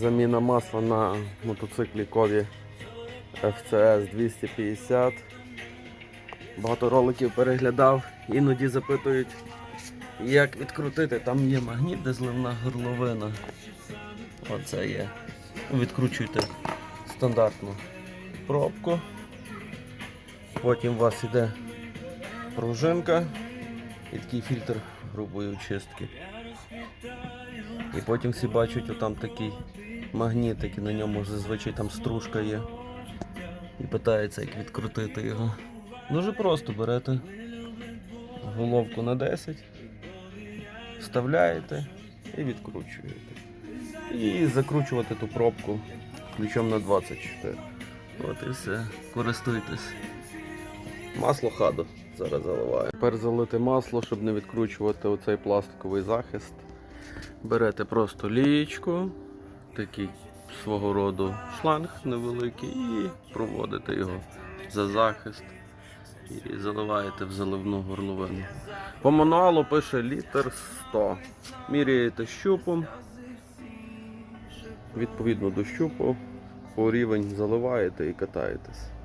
Заміна масла на мотоциклі Кові FCS 250. Багато роликів переглядав, іноді запитують, як відкрутити. Там є магніт, де зливна горловина. Оце є. Відкручуйте стандартну пробку. Потім у вас йде пружинка і такий фільтр грубої очистки. І потім всі бачать отам такий магнітик, і на ньому зазвичай там стружка є. І питається, як відкрутити його. Дуже просто берете головку на 10, вставляєте і відкручуєте. І закручувати ту пробку ключом на 24. От і все. Користуйтесь. Масло хадо зараз заливаю. Тепер залити масло, щоб не відкручувати оцей пластиковий захист. Берете просто лієчку, такий свого роду шланг невеликий, і проводите його за захист і заливаєте в заливну горловину. По мануалу пише літр 100. Міряєте щупом. Відповідно до щупу, по рівень заливаєте і катаєтесь.